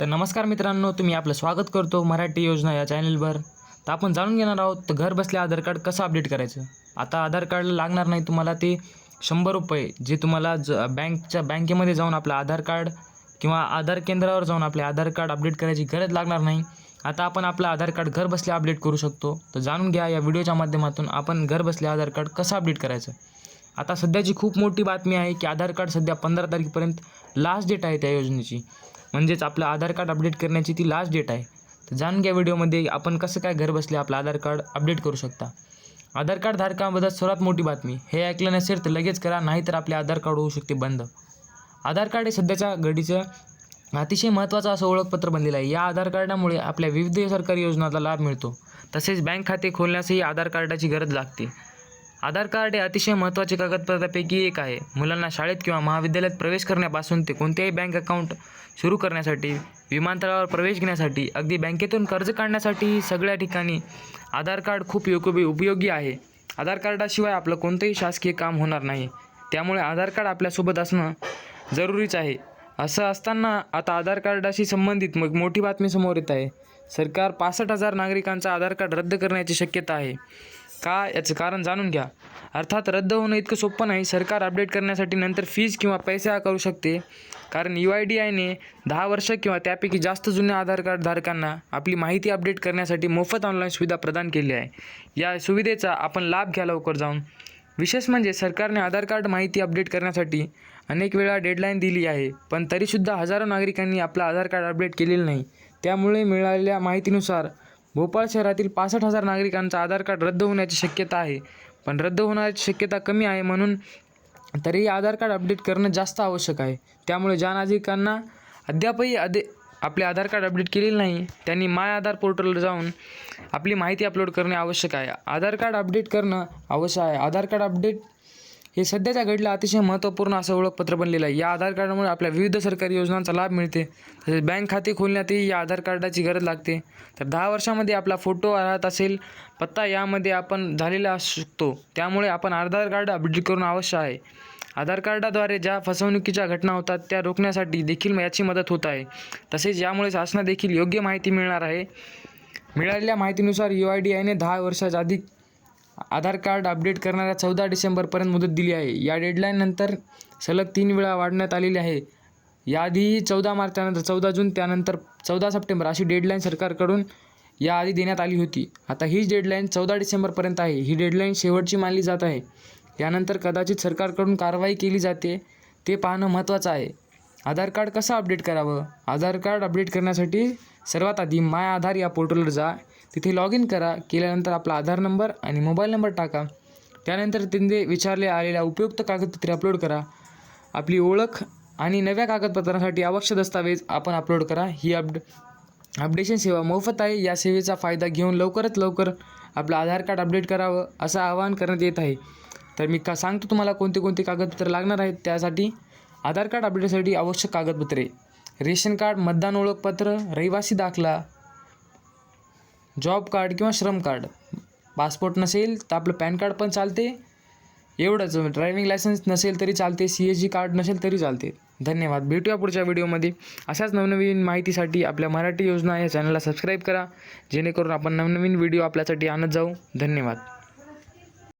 तर नमस्कार मित्रांनो तुम्ही आपलं स्वागत करतो मराठी योजना या चॅनलवर. तर आपण जाणून घेणार आहोत तर घर बसल्या आधार कार्ड कसं अपडेट करायचं? आता आधार कार्डला लागणार नाही तुम्हाला ते शंभर रुपये जे तुम्हाला ज बँकच्या बँकेमध्ये जाऊन आपलं आधार कार्ड किंवा आधार केंद्रावर जाऊन आपले आधार कार्ड अपडेट करायची गरज लागणार नाही. आता आपण आपलं आधार कार्ड घर बसल्या अपडेट करू शकतो. तर जाणून घ्या या व्हिडिओच्या माध्यमातून आपण घर बसल्या आधार कार्ड कसं अपडेट करायचं? आता सध्याची खूप मोठी बातमी आहे की आधार कार्ड सध्या पंधरा तारखेपर्यंत लास्ट डेट आहे त्या योजनेची. म्हणजेच आपलं आधार कार्ड अपडेट करण्याची ती लास्ट डेट आहे. तर जाणून घ्या व्हिडिओमध्ये आपण कसं काय घर आपलं आधार कार्ड अपडेट करू शकता. आधार कार्ड धारकाबद्दल सर्वात मोठी बातमी हे ऐकलं नसेल तर लगेच करा नाहीतर आपले आधार कार्ड होऊ शकते बंद. आधार कार्ड हे सध्याच्या घडीचं अतिशय महत्त्वाचं असं ओळखपत्र बनलेलं आहे. या आधार कार्डामुळे आपल्या विविध सरकारी योजनांचा लाभ मिळतो. तसेच बँक खाते खोलण्यासही आधार कार्डाची गरज लागते. आधार कार्ड हे अतिशय महत्त्वाचे कागदपत्रापैकी एक आहे. मुलांना शाळेत किंवा महाविद्यालयात प्रवेश करण्यापासून ते कोणत्याही बँक अकाउंट सुरू करण्यासाठी विमानतळावर प्रवेश घेण्यासाठी अगदी बँकेतून कर्ज काढण्यासाठी सगळ्या ठिकाणी आधार कार्ड खूप योग्य उपयोगी आहे. आधार कार्डाशिवाय आपलं कोणतंही शासकीय काम होणार नाही. त्यामुळे आधार कार्ड आपल्यासोबत असणं जरुरीच आहे. असं असताना आता आधार कार्डाशी संबंधित मग मोठी बातमी समोर येत आहे. सरकार पासष्ट हजार नागरिकांचा आधार कार्ड रद्द करण्याची शक्यता आहे. का याचं कारण जाणून घ्या. अर्थात रद्द होणं इतकं सोपं नाही सरकार अपडेट करण्यासाठी नंतर फीज किंवा पैसे आकारू शकते. कारण यू आय डी आयने दहा वर्ष किंवा त्यापैकी जास्त जुन्या आधार कार्ड धारकांना आपली माहिती अपडेट करण्यासाठी मोफत ऑनलाईन सुविधा प्रदान केली आहे. या सुविधेचा आपण लाभ घ्या लवकर जाऊन. विशेष म्हणजे सरकारने आधार कार्ड माहिती अपडेट करण्यासाठी अनेक वेळा डेडलाईन दिली आहे पण तरीसुद्धा हजारो नागरिकांनी आपला आधार कार्ड अपडेट केलेलं नाही. त्यामुळे मिळालेल्या माहितीनुसार भोपाळ शहरातील पासष्ट हजार नागरिकांचं आधार कार्ड रद्द होण्याची शक्यता आहे. पण रद्द होण्याची शक्यता कमी आहे म्हणून तरीही आधार कार्ड अपडेट करणं जास्त आवश्यक आहे. त्यामुळे ज्या नागरिकांना अद्यापही अदे आपले आधार कार्ड अपडेट केलेले नाही. त्यांनी माय आधार पोर्टलवर जाऊन आपली माहिती अपलोड करणे आवश्यक आहे. आधार कार्ड अपडेट करणं आवश्यक आहे. आधार कार्ड अपडेट हे सध्याच्या घडीला अतिशय महत्त्वपूर्ण असं ओळखपत्र बनलेलं आहे. या आधार कार्डामुळे आपल्या विविध सरकारी योजनांचा लाभ मिळते. तसेच बँक खाते खोलण्यातही या आधार कार्डाची गरज लागते. तर दहा वर्षामध्ये आपला फोटो राहत असेल पत्ता यामध्ये आपण झालेला असू शकतो त्यामुळे आपण आधार कार्ड अपडेट करणं आवश्यक आहे. आधार कार्डाद्वारे ज्या फसवणुकीच्या घटना होतात त्या रोखण्यासाठी देखील याची मदत होत आहे. तसेच यामुळे शासनादेखील योग्य माहिती मिळणार आहे. मिळालेल्या माहितीनुसार यू आय डी आयने दहा वर्षाच्या अधिक आधार कार्ड अपडेट करणाऱ्या चौदा डिसेंबरपर्यंत मुदत दिली आहे. या डेडलाईननंतर सलग तीन वेळा वाढण्यात आलेली आहे. याआधी चौदा मार्च त्यानंतर चौदा जून त्यानंतर चौदा सप्टेंबर अशी डेडलाईन सरकारकडून याआधी देण्यात आली होती. आता हीच डेडलाईन चौदा डिसेंबरपर्यंत आहे. ही डेडलाईन शेवटची मानली जात आहे. यानंतर कदाचित सरकारकडून कारवाई केली जाते ते पाहणं महत्त्वाचं आहे. आधार कार्ड कसं अपडेट करावं? आधार कार्ड अपडेट करण्यासाठी सर्वात आधी माय आधार या पोर्टलवर जा. तिथे लॉग इन करा. केल्यानंतर आपला आधार नंबर आणि मोबाईल नंबर टाका. त्यानंतर तिथे विचारले आलेल्या उपयुक्त कागदपत्रे अपलोड करा. आपली ओळख आणि नव्या कागदपत्रांसाठी आवश्यक दस्तावेज आपण अपलोड करा. ही अपड अपडेशन सेवा मोफत आहे. या सेवेचा फायदा घेऊन लवकरात लवकर आपलं आधार कार्ड अपडेट करावं असं आवाहन करण्यात येत आहे. तर मी का सांगतो तुम्हाला कोणते कोणते कागदपत्रे लागणार आहेत? त्यासाठी आधार कार्ड अपडेटसाठी आवश्यक कागदपत्रे. रेशन कार्ड मतदान ओळखपत्र रहिवासी दाखला जॉब कार्ड किंवा श्रम कार्ड. पासपोर्ट नसेल तर आपलं पॅन कार्ड पण चालते. एवढंच ड्रायविंग लायसन्स नसेल तरी चालते. सी एस जी कार्ड नसेल तरी चालते. धन्यवाद. भेटूया पुढच्या व्हिडिओमध्ये. अशाच नवनवीन माहितीसाठी आपल्या मराठी योजना या चॅनलला सबस्क्राईब करा. जेणेकरून आपण नवनवीन व्हिडिओ आपल्यासाठी आणत जाऊ. धन्यवाद.